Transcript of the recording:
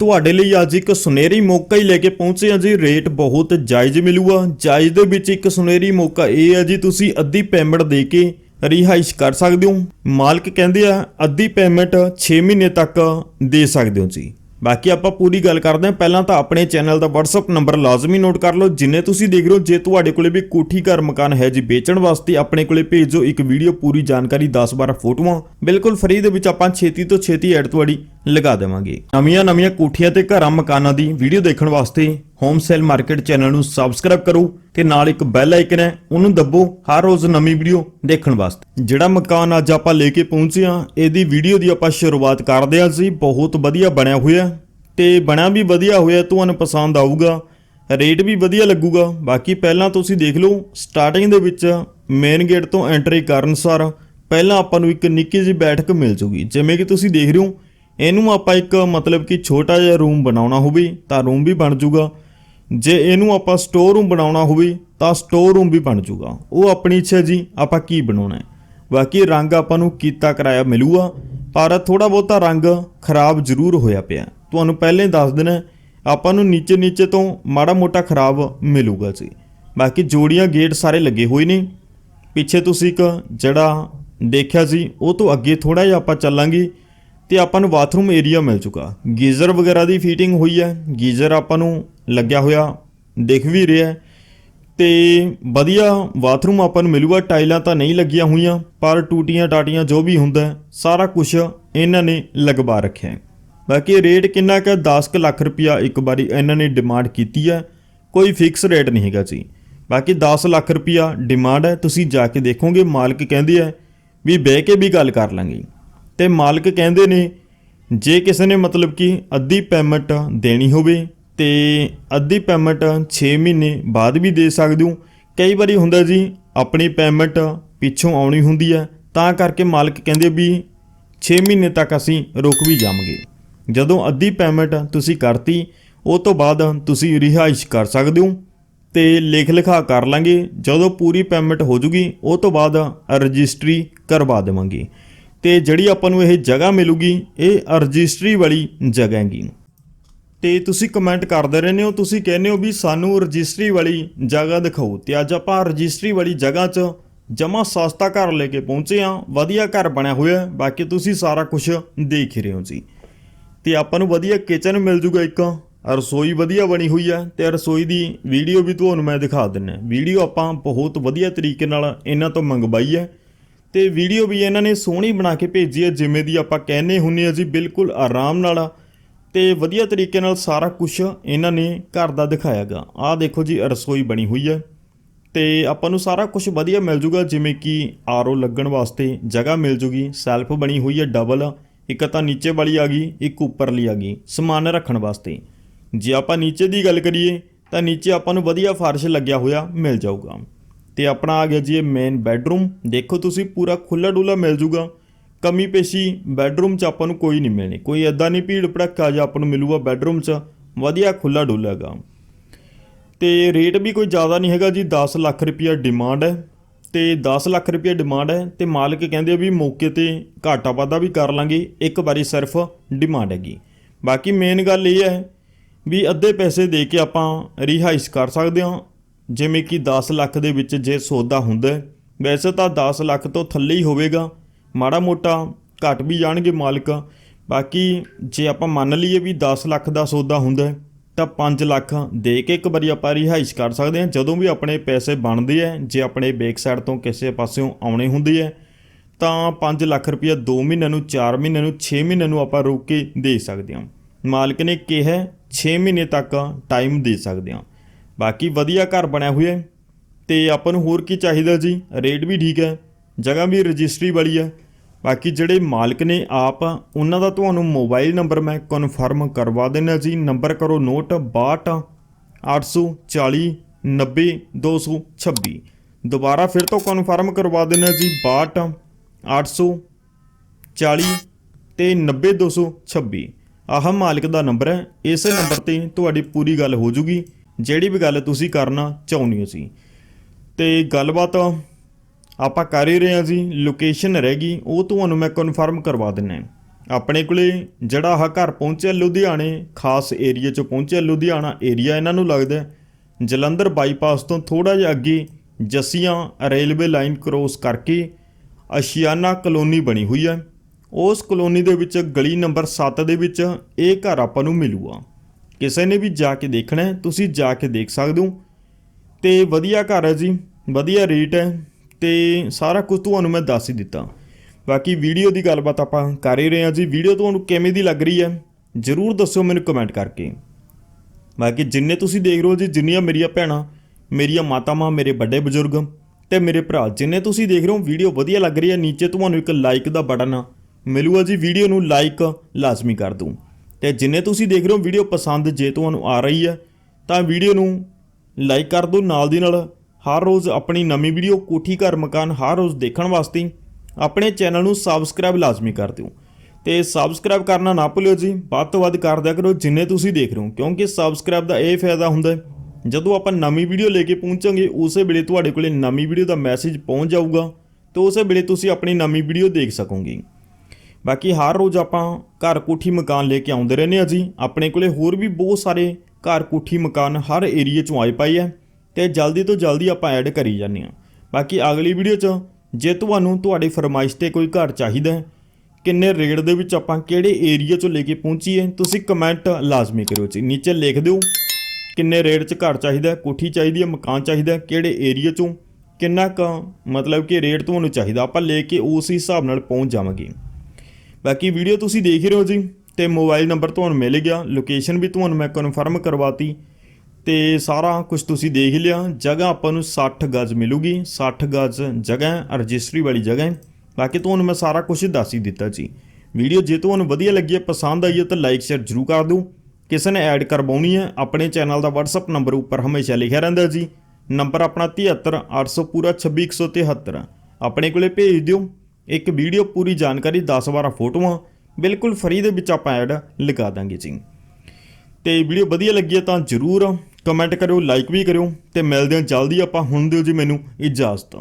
ਤੁਹਾਡੇ ਲਈ ਅੱਜ ਇੱਕ ਸੁਨਹਿਰੀ ਮੌਕਾ ਹੀ ਲੈ ਕੇ ਪਹੁੰਚੇ ਹਾਂ ਜੀ। ਰੇਟ ਬਹੁਤ ਜਾਇਜ਼ ਮਿਲੂਗਾ। ਜਾਇਜ਼ ਦੇ ਵਿੱਚ ਇੱਕ ਸੁਨਹਿਰੀ ਮੌਕਾ ਇਹ ਹੈ ਜੀ, ਤੁਸੀਂ ਅੱਧੀ ਪੇਮੈਂਟ ਦੇ ਕੇ ਰਿਹਾਇਸ਼ ਕਰ ਸਕਦੇ ਹੋ। ਮਾਲਕ ਕਹਿੰਦੇ ਆ, ਅੱਧੀ ਪੇਮੈਂਟ 6 ਮਹੀਨੇ ਤੱਕ ਦੇ ਸਕਦੇ ਹੋ ਜੀ। ਬਾਕੀ ਆਪਾਂ ਪੂਰੀ ਗੱਲ ਕਰਦੇ ਹਾਂ। ਪਹਿਲਾਂ ਤਾਂ ਆਪਣੇ ਚੈਨਲ ਦਾ WhatsApp ਨੰਬਰ ਲਾਜ਼ਮੀ ਨੋਟ ਕਰ ਲਓ। ਜਿੰਨੇ ਤੁਸੀਂ ਦੇਖ ਰਹੇ ਹੋ, ਜੇ ਤੁਹਾਡੇ ਕੋਲੇ ਵੀ ਕੋਠੀ ਘਰ ਮਕਾਨ ਹੈ ਜੀ, ਵੇਚਣ ਵਾਸਤੇ ਆਪਣੇ ਕੋਲੇ ਭੇਜੋ। ਇੱਕ ਵੀਡੀਓ ਪੂਰੀ ਜਾਣਕਾਰੀ 10-12 ਫੋਟੋਆਂ। ਬਿਲਕੁਲ ਫ੍ਰੀ ਦੇ ਵਿੱਚ ਆਪਾਂ ਛੇਤੀ ਤੋਂ ਛੇਤੀ ਐਡ ਤੁਹਾਡੀ ਲਗਾ ਦੇਵਾਂਗੇ। ਨਵੀਆਂ ਨਵੀਆਂ ਕੋਠੀਆਂ ਤੇ ਘਰਾਂ ਮਕਾਨਾਂ ਦੀ ਵੀਡੀਓ ਦੇਖਣ ਵਾਸਤੇ ਹੋਮ ਸੇਲ ਮਾਰਕੀਟ ਚੈਨਲ ਨੂੰ ਸਬਸਕ੍ਰਾਈਬ ਕਰੋ ਤੇ ਨਾਲ ਇੱਕ ਬੈਲ ਆਈਕਨ ਹੈ, ਉਹਨੂੰ ਦੱਬੋ ਹਰ ਰੋਜ਼ ਨਵੀਂ ਵੀਡੀਓ ਦੇਖਣ ਵਾਸਤੇ। ਜਿਹੜਾ ਮਕਾਨ ਅੱਜ ਆਪਾਂ ਲੈ ਕੇ ਪਹੁੰਚੇ ਹਾਂ, ਇਹਦੀ ਵੀਡੀਓ ਦੀ ਆਪਾਂ ਸ਼ੁਰੂਆਤ ਕਰਦੇ ਹਾਂ ਜੀ। ਬਹੁਤ ਵਧੀਆ ਬਣਿਆ ਹੋਇਆ ਤੇ ਬਣਿਆ ਵੀ ਵਧੀਆ ਹੋਇਆ, ਤੁਹਾਨੂੰ ਪਸੰਦ ਆਊਗਾ ਰੇਟ ਵੀ ਵਧੀਆ ਲੱਗੂਗਾ। ਬਾਕੀ ਪਹਿਲਾਂ ਤੁਸੀਂ ਦੇਖ ਲਓ ਸਟਾਰਟਿੰਗ ਦੇ ਵਿੱਚ ਮੇਨ ਗੇਟ ਤੋਂ ਐਂਟਰੀ ਕਰਨ ਸਾਰ ਪਹਿਲਾਂ ਆਪਾਂ ਨੂੰ ਇੱਕ ਨਿੱਕੀ ਜਿਹੀ ਬੈਠਕ ਮਿਲ ਜੂਗੀ। ਜਿਵੇਂ ਕਿ ਤੁਸੀਂ ਦੇਖ ਰਹੇ ਹੋ ਇਹਨੂੰ ਆਪਾਂ ਇੱਕ ਮਤਲਬ ਕਿ ਛੋਟਾ ਜਿਹਾ ਰੂਮ ਬਣਾਉਣਾ ਹੋਵੇ, ਤਾਂ ਰੂਮ ਵੀ ਬਣ ਜੂਗਾ। ਜੇ ਇਹਨੂੰ ਆਪਾਂ ਸਟੋਰ ਰੂਮ ਬਣਾਉਣਾ ਹੋਵੇ, ਤਾਂ ਸਟੋਰ ਰੂਮ ਵੀ ਬਣ ਜੂਗਾ। ਉਹ ਆਪਣੀ ਇੱਛਾ ਜੀ, ਆਪਾਂ ਕੀ ਬਣਾਉਣਾ ਹੈ? ਬਾਕੀ ਰੰਗ ਆਪਾਂ ਨੂੰ ਕੀਤਾ ਕਰਾਇਆ ਮਿਲੂਗਾ, ਪਰ ਥੋੜਾ ਬਹੁਤਾ ਰੰਗ ਖਰਾਬ ਜ਼ਰੂਰ ਹੋਇਆ ਪਿਆ। ਤੁਹਾਨੂੰ ਪਹਿਲਾਂ ਹੀ ਦੱਸ ਦੇਣਾ ਆਪਾਂ ਨੂੰ ਨੀਚੇ ਨੀਚੇ ਤੋਂ ਮਾੜਾ ਮੋਟਾ ਖਰਾਬ ਮਿਲੂਗਾ ਜੀ। ਬਾਕੀ ਜੋੜੀਆਂ ਗੇਟ ਸਾਰੇ ਲੱਗੇ ਹੋਏ ਨੇ। ਪਿੱਛੇ ਤੁਸੀਂ ਇੱਕ ਜਿਹੜਾ ਦੇਖਿਆ ਸੀ, ਉਹ ਤੋਂ ਅੱਗੇ ਥੋੜਾ ਜਿਹਾ ਆਪਾਂ ਚੱਲਾਂਗੇ। ਤੇ ਆਪਾਂ ਨੂੰ ਬਾਥਰੂਮ ਏਰੀਆ ਮਿਲ ਚੁੱਕਾ। ਗੀਜ਼ਰ ਵਗੈਰਾ ਦੀ ਫੀਟਿੰਗ ਹੋਈ ਹੈ। ਗੀਜ਼ਰ ਆਪਾਂ ਨੂੰ ਲੱਗਿਆ ਹੋਇਆ, ਦਿਖ ਵੀ ਰਿਹਾ ਹੈ। ਤੇ ਵਧੀਆ ਬਾਥਰੂਮ ਆਪਾਂ ਨੂੰ ਮਿਲੂਗਾ। ਟਾਈਲਾਂ ਤਾਂ ਨਹੀਂ ਲੱਗੀਆਂ ਹੋਈਆਂ, ਪਰ ਟੂਟੀਆਂ ਟਾਟੀਆਂ ਜੋ ਵੀ ਹੁੰਦਾ ਸਾਰਾ ਕੁਝ ਇਹਨਾਂ ਨੇ ਲਗਵਾ ਰੱਖਿਆ ਹੈ। ਬਾਕੀ ਰੇਟ ਕਿੰਨਾ ਕੁ 10 ਕੁ ਲੱਖ ਰੁਪਇਆ ਇੱਕ ਵਾਰੀ ਇਹਨਾਂ ਨੇ ਡਿਮਾਂਡ ਕੀਤੀ ਹੈ। ਕੋਈ ਫਿਕਸ ਰੇਟ ਨਹੀਂ ਹੈਗਾ ਜੀ। ਬਾਕੀ 10 ਲੱਖ ਰੁਪਇਆ ਡਿਮਾਂਡ ਹੈ। ਤੁਸੀਂ ਜਾ ਕੇ ਦੇਖੋਗੇ, ਮਾਲਕ ਕਹਿੰਦੇ ਆ ਵੀ ਬਹਿ ਕੇ ਵੀ ਗੱਲ ਕਰ ਲਾਂਗੇ। ਤੇ ਮਾਲਕ ਕਹਿੰਦੇ ਨੇ, ਜੇ ਕਿਸੇ ਨੇ ਮਤਲਬ ਕਿ ਅੱਧੀ ਪੇਮੈਂਟ ਦੇਣੀ ਹੋਵੇ ਤੇ ਅੱਧੀ ਪੇਮੈਂਟ 6 ਮਹੀਨੇ ਬਾਅਦ ਵੀ ਦੇ ਸਕਦੇ ਹੋ। ਕਈ ਵਾਰੀ ਹੁੰਦਾ ਜੀ, ਆਪਣੀ ਪੇਮੈਂਟ ਪਿੱਛੋਂ ਆਉਣੀ ਹੁੰਦੀ ਹੈ, ਤਾਂ ਕਰਕੇ ਮਾਲਕ ਕਹਿੰਦੇ ਵੀ 6 ਮਹੀਨੇ ਤੱਕ ਅਸੀਂ ਰੁਕ ਵੀ ਜਾਵਾਂਗੇ। ਜਦੋਂ ਅੱਧੀ ਪੇਮੈਂਟ ਤੁਸੀਂ ਕਰਤੀ, ਉਹ ਤੋਂ ਬਾਅਦ ਤੁਸੀਂ ਰਿਹਾਇਸ਼ ਕਰ ਸਕਦੇ ਹੋ ਤੇ ਲਿਖ ਲਿਖਾ ਕਰ ਲਾਂਗੇ। ਜਦੋਂ ਪੂਰੀ ਪੇਮੈਂਟ ਹੋ ਜੂਗੀ, ਉਹ ਤੋਂ ਬਾਅਦ ਰਜਿਸਟਰੀ ਕਰਵਾ ਦੇਵਾਂਗੇ। ਤੇ ਜਿਹੜੀ ਆਪਾਂ ਨੂੰ ਇਹ ਜਗ੍ਹਾ ਮਿਲੂਗੀ, ਇਹ ਰਜਿਸਟਰੀ ਵਾਲੀ ਜਗ੍ਹਾ ਹੈਗੀ ਤੇ ਤੁਸੀਂ ਕਮੈਂਟ ਕਰਦੇ ਰਹਿੰਦੇ ਹੋ, ਤੁਸੀਂ ਕਹਿੰਦੇ ਹੋ ਵੀ ਸਾਨੂੰ ਰਜਿਸਟਰੀ ਵਾਲੀ ਜਗ੍ਹਾ ਦਿਖਾਓ। ਤੇ ਅੱਜ ਆਪਾਂ ਰਜਿਸਟਰੀ ਵਾਲੀ ਜਗ੍ਹਾ 'ਚ ਜਮਾ ਸਸਤਾ ਘਰ ਲੈ ਕੇ ਪਹੁੰਚੇ ਆ ਵਧੀਆ ਘਰ ਬਣਿਆ ਹੋਇਆ ਬਾਕੀ ਤੁਸੀਂ ਸਾਰਾ ਕੁਝ ਦੇਖ ਹੀ ਰਹੇ ਹੋ ਜੀ। ਤੇ ਆਪਾਂ ਨੂੰ ਵਧੀਆ ਕਿਚਨ ਮਿਲ ਜੂਗਾ ਇੱਕ, ਰਸੋਈ ਵਧੀਆ ਬਣੀ ਹੋਈ ਹੈ, ਤੇ ਰਸੋਈ ਦੀ ਵੀਡੀਓ ਵੀ ਤੁਹਾਨੂੰ ਮੈਂ ਦਿਖਾ ਦਿੰਨਾ ਵੀਡੀਓ ਆਪਾਂ ਬਹੁਤ ਵਧੀਆ ਤਰੀਕੇ ਨਾਲ ਇਹਨਾਂ ਤੋਂ ਮੰਗਵਾਈ ਹੈ। ਤੇ ਵੀਡੀਓ ਵੀ ਇਹਨਾਂ ਨੇ ਸੋਹਣੀ ਬਣਾ ਕੇ ਭੇਜੀ ਹੈ, ਜਿਵੇਂ ਦੀ ਆਪਾਂ ਕਹਿੰਨੇ ਹੁੰਨੇ ਆ ਜੀ, ਬਿਲਕੁਲ ਆਰਾਮ ਨਾਲ। ਤੇ ਵਧੀਆ ਤਰੀਕੇ ਨਾਲ ਸਾਰਾ ਕੁਝ ਇਹਨਾਂ ਨੇ ਘਰ ਦਾ ਦਿਖਾਇਆਗਾ। ਆਹ ਦੇਖੋ ਜੀ, ਰਸੋਈ ਬਣੀ ਹੋਈ ਹੈ। ਤੇ ਆਪਾਂ ਨੂੰ ਸਾਰਾ ਕੁਝ ਵਧੀਆ ਮਿਲ ਜੂਗਾ, ਜਿਵੇਂ ਕਿ ਆਰਓ ਲੱਗਣ ਵਾਸਤੇ ਜਗ੍ਹਾ ਮਿਲ ਜੂਗੀ। ਸੈਲਫ ਬਣੀ ਹੋਈ ਹੈ, ਡਬਲ। ਇੱਕ ਤਾਂ ਨੀਚੇ ਵਾਲੀ ਆ ਗਈ, ਇੱਕ ਉੱਪਰਲੀ ਆ ਗਈ, ਸਮਾਨ ਰੱਖਣ ਵਾਸਤੇ। ਜੇ ਆਪਾਂ ਨੀਚੇ ਦੀ ਗੱਲ ਕਰੀਏ, ਤਾਂ ਨੀਚੇ ਆਪਾਂ ਨੂੰ ਵਧੀਆ ਫਰਸ਼ ਲੱਗਿਆ ਹੋਇਆ ਮਿਲ ਜਾਊਗਾ। ਤੇ ਆਪਣਾ ਆ ਗਿਆ ਜੀ ਇਹ ਮੇਨ ਬੈੱਡਰੂਮ ਦੇਖੋ ਤੁਸੀਂ, ਪੂਰਾ ਖੁੱਲਾ ਡੁੱਲਾ ਮਿਲ ਜੂਗਾ। ਕਮੀ ਪੇਸ਼ੀ ਬੈੱਡਰੂਮ 'ਚ ਆਪਾਂ ਨੂੰ ਕੋਈ ਨਹੀਂ ਮਿਲਣੀ। ਕੋਈ ਐਦਾਂ ਨਹੀਂ ਭੀੜ ਭੜੱਕਾ ਜਿਹਾ ਆਪਾਂ ਨੂੰ ਮਿਲੂਗਾ ਬੈੱਡਰੂਮ 'ਚ। ਵਧੀਆ ਖੁੱਲਾ ਡੁੱਲਾ ਹੈਗਾ। ਤੇ ਰੇਟ ਵੀ ਕੋਈ ਜ਼ਿਆਦਾ ਨਹੀਂ ਹੈਗਾ ਜੀ 10 ਲੱਖ ਰੁਪਇਆ ਡਿਮਾਂਡ ਹੈ। ਤੇ 10 ਲੱਖ ਰੁਪਇਆ ਡਿਮਾਂਡ ਹੈ ਤੇ ਮਾਲਕ ਕਹਿੰਦੇ ਆ ਵੀ ਮੌਕੇ ਤੇ ਘਾਟਾ ਵਾਧਾ ਵੀ ਕਰ ਲਾਂਗੇ, ਇੱਕ ਵਾਰੀ ਸਿਰਫ ਡਿਮਾਂਡ ਹੈਗੀ। ਬਾਕੀ ਮੇਨ ਗੱਲ ਇਹ ਹੈ ਵੀ ਅੱਧੇ ਪੈਸੇ ਦੇ ਕੇ ਆਪਾਂ ਰਿਹਾਇਸ਼ ਕਰ ਸਕਦੇ ਹਾਂ। ਜਿਵੇਂ ਕਿ 10 ਲੱਖ ਦੇ ਵਿੱਚ ਜੇ ਸੌਦਾ ਹੁੰਦਾ ਵੈਸੇ ਤਾਂ 10 ਲੱਖ ਤੋਂ ਥੱਲੇ ਹੀ ਹੋਵੇਗਾ। ਮਾੜਾ ਮੋਟਾ ਘਟ ਵੀ ਜਾਣਗੇ ਮਾਲਕ। ਬਾਕੀ ਜੇ ਆਪਾਂ ਮੰਨ ਲਈਏ ਵੀ 10 ਲੱਖ ਦਾ ਸੌਦਾ ਹੁੰਦਾ ਤਾਂ 5 ਲੱਖ ਦੇ ਕੇ ਇੱਕ ਵਾਰੀ ਆਪਾਂ ਰਿਹਾਇਸ਼ ਕਰ ਸਕਦੇ ਹਾਂ। ਜਦੋਂ ਵੀ ਆਪਣੇ ਪੈਸੇ ਬਣਦੇ ਆ ਜੇ ਆਪਣੇ ਬੈਕ ਸਾਈਡ ਤੋਂ ਕਿਸੇ ਪਾਸਿਓਂ ਆਉਣੇ ਹੁੰਦੇ ਆ ਤਾਂ 5 ਲੱਖ ਰੁਪਇਆ 2 ਮਹੀਨਿਆਂ ਨੂੰ 4 ਮਹੀਨਿਆਂ ਨੂੰ 6 ਮਹੀਨਿਆਂ ਨੂੰ ਆਪਾਂ ਰੋਕ ਕੇ ਦੇ ਸਕਦੇ ਹਾਂ। ਮਾਲਕ ਨੇ ਕਿਹਾ 6 ਮਹੀਨੇ ਤੱਕ ਟਾਈਮ ਦੇ ਸਕਦੇ ਹਾਂ। ਬਾਕੀ ਵਧੀਆ ਘਰ ਬਣਿਆ ਹੋਇਆ ਹੈ। ਤੇ ਆਪਾਂ ਨੂੰ ਹੋਰ ਕੀ ਚਾਹੀਦਾ ਜੀ? ਰੇਟ ਵੀ ਠੀਕ ਹੈ। ਜਗ੍ਹਾ ਵੀ ਰਜਿਸਟਰੀ ਵਾਲੀ ਹੈ। ਬਾਕੀ ਜਿਹੜੇ ਮਾਲਕ ਨੇ ਆਪ, ਉਹਨਾਂ ਦਾ ਤੁਹਾਨੂੰ ਮੋਬਾਈਲ ਨੰਬਰ ਮੈਂ ਕਨਫਰਮ ਕਰਵਾ ਦੇਣਾ ਜੀ। ਨੰਬਰ ਕਰੋ ਨੋਟ 62 840 90 226 ਦੁਬਾਰਾ ਫਿਰ ਤੋਂ ਕਨਫਰਮ ਕਰਵਾ ਦੇਣਾ ਜੀ 62 840 ਤੇ 90 226 ਆਹ ਮਾਲਕ ਦਾ ਨੰਬਰ ਹੈ। ਇਸੇ ਨੰਬਰ ਤੇ ਤੁਹਾਡੀ ਪੂਰੀ ਗੱਲ ਹੋ ਜੂਗੀ। ਜਿਹੜੀ ਵੀ ਗੱਲ ਤੁਸੀਂ ਕਰਨਾ ਚਾਹੁੰਦੇ ਹੋ ਸੀ ਤੇ ਗੱਲਬਾਤ ਆਪਾਂ ਕਰ ਹੀ ਰਹੇ ਹਾਂ ਜੀ ਲੋਕੇਸ਼ਨ ਰਹਿ ਗਈ, ਉਹ ਤੁਹਾਨੂੰ ਮੈਂ ਕਨਫਰਮ ਕਰਵਾ ਦਿੰਨਾ ਆਪਣੇ ਕੋਲੇ ਜਿਹੜਾ ਆਹ ਘਰ ਪਹੁੰਚਿਆ ਲੁਧਿਆਣੇ, ਖਾਸ ਏਰੀਆ 'ਚ ਪਹੁੰਚਿਆ ਲੁਧਿਆਣਾ ਏਰੀਆ ਇਹਨਾਂ ਨੂੰ ਲੱਗਦਾ ਜਲੰਧਰ ਬਾਈਪਾਸ ਤੋਂ ਥੋੜਾ ਜਿਹਾ ਅੱਗੇ ਜੱਸੀਆਂ ਰੇਲਵੇ ਲਾਈਨ ਕ੍ਰੋਸ ਕਰਕੇ ਅਸ਼ਿਆਨਾ ਕਲੋਨੀ ਬਣੀ ਹੋਈ ਹੈ। ਉਸ ਕਲੋਨੀ ਦੇ ਵਿੱਚ ਗਲੀ ਨੰਬਰ 7 ਦੇ ਵਿੱਚ ਇਹ ਘਰ ਆਪਾਂ ਨੂੰ ਮਿਲੂਗਾ। ਕਿਸੇ ਨੇ ਵੀ ਜਾ ਕੇ ਦੇਖਣਾ ਹੈ, ਤੁਸੀਂ ਜਾ ਕੇ ਦੇਖ ਸਕਦੇ ਹੋ। ਤੇ ਵਧੀਆ ਘਰ ਹੈ ਜੀ ਵਧੀਆ ਰੇਟ ਹੈ ਤੇ ਸਾਰਾ ਕੁਝ ਤੁਹਾਨੂੰ ਮੈਂ ਦੱਸ ਹੀ ਦਿੱਤਾ। ਬਾਕੀ ਵੀਡੀਓ ਦੀ ਗੱਲਬਾਤ ਆਪਾਂ ਕਰ ਹੀ ਰਹੇ ਹਾਂ ਜੀ। ਵੀਡੀਓ ਤੁਹਾਨੂੰ ਕਿਵੇਂ ਦੀ ਲੱਗ ਰਹੀ ਹੈ ਜਰੂਰ ਦੱਸਿਓ ਮੈਨੂੰ ਕਮੈਂਟ ਕਰਕੇ। ਬਾਕੀ ਜਿੰਨੇ ਤੁਸੀਂ ਦੇਖ ਰਹੇ ਹੋ ਜੀ ਜਿੰਨੀਆਂ ਮੇਰੀਆਂ ਭੈਣਾਂ ਮੇਰੀਆਂ ਮਾਤਾਵਾਂ ਮੇਰੇ ਵੱਡੇ ਬਜ਼ੁਰਗ ਤੇ ਮੇਰੇ ਭਰਾ ਜਿੰਨੇ ਤੁਸੀਂ ਦੇਖ ਰਹੇ ਹੋ ਵੀਡੀਓ ਵਧੀਆ ਲੱਗ ਰਹੀ ਹੈ ਨੀਚੇ ਤੁਹਾਨੂੰ ਇੱਕ ਲਾਈਕ ਦਾ ਬਟਨ ਮਿਲੂਗਾ ਜੀ। ਵੀਡੀਓ ਨੂੰ ਲਾਈਕ ਲਾਜ਼ਮੀ ਕਰ ਦੂੰ। ਤੇ ਜਿੰਨੇ ਤੁਸੀਂ ਦੇਖ ਰਹੇ ਹੋ ਵੀਡੀਓ ਪਸੰਦ ਜੇ ਤੁਹਾਨੂੰ ਆ ਰਹੀ ਹੈ, ਤਾਂ ਵੀਡੀਓ ਨੂੰ ਲਾਈਕ ਕਰ ਦਿਓ ਨਾਲ ਦੀ ਨਾਲ। ਹਰ ਰੋਜ਼ ਆਪਣੀ ਨਵੀਂ ਵੀਡੀਓ, ਕੋਠੀ ਘਰ ਮਕਾਨ ਹਰ ਰੋਜ਼ ਦੇਖਣ ਵਾਸਤੇ ਆਪਣੇ ਚੈਨਲ ਨੂੰ ਸਬਸਕ੍ਰਾਈਬ ਲਾਜ਼ਮੀ ਕਰ ਦਿਓ। ਤੇ ਸਬਸਕ੍ਰਾਈਬ ਕਰਨਾ ਨਾ ਭੁੱਲਿਓ ਜੀ, ਵੱਧ ਤੋਂ ਵੱਧ ਕਰ ਦਿਆ ਕਰੋ ਜਿੰਨੇ ਤੁਸੀਂ ਦੇਖ ਰਹੇ ਹੋ, ਕਿਉਂਕਿ ਸਬਸਕ੍ਰਾਈਬ ਦਾ ਇਹ ਫਾਇਦਾ ਹੁੰਦਾ ਹੈ, ਜਦੋਂ ਆਪਾਂ ਨਵੀਂ ਵੀਡੀਓ ਲੈ ਕੇ ਪਹੁੰਚਾਂਗੇ, ਉਸੇ ਵੇਲੇ ਤੁਹਾਡੇ ਕੋਲੇ ਨਵੀਂ ਵੀਡੀਓ ਦਾ ਮੈਸੇਜ ਪਹੁੰਚ ਜਾਊਗਾ, ਤੇ ਉਸੇ ਵੇਲੇ ਤੁਸੀਂ ਆਪਣੀ ਨਵੀਂ ਵੀਡੀਓ ਦੇਖ ਸਕੋਗੇ। ਬਾਕੀ ਹਰ ਰੋਜ਼ ਆਪਾਂ ਘਰ ਕੋਠੀ ਮਕਾਨ ਲੈ ਕੇ ਆਉਂਦੇ ਰਹਿੰਦੇ ਆ ਜੀ। ਆਪਣੇ ਕੋਲੇ ਹੋਰ ਵੀ ਬਹੁਤ ਸਾਰੇ ਘਰ ਕੋਠੀ ਮਕਾਨ ਹਰ ਏਰੀਏ ਚੋਂ ਆਏ ਪਏ ਆ ਤੇ ਜਲਦੀ ਤੋਂ ਜਲਦੀ ਆਪਾਂ ਐਡ ਕਰੀ ਜਾਂਦੇ ਆ ਬਾਕੀ ਅਗਲੀ ਵੀਡੀਓ 'ਚ ਜੇ ਤੁਹਾਨੂੰ ਤੁਹਾਡੀ ਫਰਮਾਇਸ਼ ਤੇ ਕੋਈ ਘਰ ਚਾਹੀਦਾ ਕਿੰਨੇ ਰੇਟ ਦੇ ਵਿੱਚ ਆਪਾਂ ਕਿਹੜੇ ਏਰੀਆ 'ਚੋਂ ਲੈ ਕੇ ਪਹੁੰਚੀਏ, ਤੁਸੀਂ ਕਮੈਂਟ ਲਾਜ਼ਮੀ ਕਰਿਓ ਜੀ। ਨੀਚੇ ਲਿਖ ਦਿਓ ਕਿੰਨੇ ਰੇਟ 'ਚ ਘਰ ਚਾਹੀਦਾ ਕੋਠੀ ਚਾਹੀਦੀ ਹੈ, ਮਕਾਨ ਚਾਹੀਦਾ ਕਿਹੜੇ ਏਰੀਆ 'ਚੋਂ, ਕਿੰਨਾ ਕੁ ਮਤਲਬ ਕਿ ਰੇਟ ਤੁਹਾਨੂੰ ਚਾਹੀਦਾ। ਆਪਾਂ ਲੈ ਕੇ ਉਸ ਹਿਸਾਬ ਨਾਲ ਪਹੁੰਚ ਜਾਵਾਂਗੇ। ਬਾਕੀ ਵੀਡੀਓ ਤੁਸੀਂ ਦੇਖ ਹੀ ਰਹੇ ਹੋ ਜੀ, ਤੇ ਮੋਬਾਈਲ ਨੰਬਰ ਤੁਹਾਨੂੰ ਮਿਲ ਗਿਆ ਲੋਕੇਸ਼ਨ ਵੀ ਤੁਹਾਨੂੰ ਮੈਂ ਕਨਫਰਮ ਕਰਵਾਤੀ, ਤੇ ਸਾਰਾ ਕੁਝ ਤੁਸੀਂ ਦੇਖ ਹੀ ਲਿਆ, ਜਗ੍ਹਾ ਆਪਾਂ ਨੂੰ 60 ਗਜ਼ ਮਿਲੂਗੀ 60 ਗਜ਼ ਜਗ੍ਹਾ ਹੈ ਰਜਿਸਟਰੀ ਵਾਲੀ ਜਗ੍ਹਾ ਹੈ। ਬਾਕੀ ਤੁਹਾਨੂੰ ਮੈਂ ਸਾਰਾ ਕੁਝ ਦੱਸ ਹੀ ਦਿੱਤਾ ਜੀ। ਵੀਡੀਓ ਜੇ ਤੁਹਾਨੂੰ ਵਧੀਆ ਲੱਗੀ ਹੈ, ਪਸੰਦ ਆਈ ਹੈ ਤਾਂ ਲਾਈਕ ਸ਼ੇਅਰ ਜ਼ਰੂਰ ਕਰ ਦਿਓ। ਕਿਸੇ ਨੇ ਐਡ ਕਰਵਾਉਣੀ ਹੈ, ਆਪਣੇ ਚੈਨਲ ਦਾ WhatsApp ਨੰਬਰ ਉੱਪਰ ਹਮੇਸ਼ਾ ਲਿਖਿਆ ਰਹਿੰਦਾ ਜੀ। ਨੰਬਰ ਆਪਣਾ 73800 ਪੂਰਾ 26173 ਆਪਣੇ ਕੋਲੇ ਭੇਜ ਦਿਓ। ਇੱਕ ਵੀਡੀਓ ਪੂਰੀ ਜਾਣਕਾਰੀ 10-12 ਫੋਟੋਆਂ, ਬਿਲਕੁਲ ਫਰੀ ਦੇ ਵਿੱਚ ਆਪਾਂ ਐਡ ਲਗਾ ਦਾਂਗੇ ਜੀ। ਤੇ ਵੀਡੀਓ ਵਧੀਆ ਲੱਗੀ ਹੈ ਤਾਂ ਜਰੂਰ ਕਮੈਂਟ ਕਰਿਓ ਲਾਈਕ ਵੀ ਕਰਿਓ ਤੇ ਮਿਲਦੇ ਹਾਂ ਜਲਦੀ ਆਪਾਂ, ਹੁਣ ਦਿਓ ਜੀ ਮੈਨੂੰ ਇਜਾਜ਼ਤ।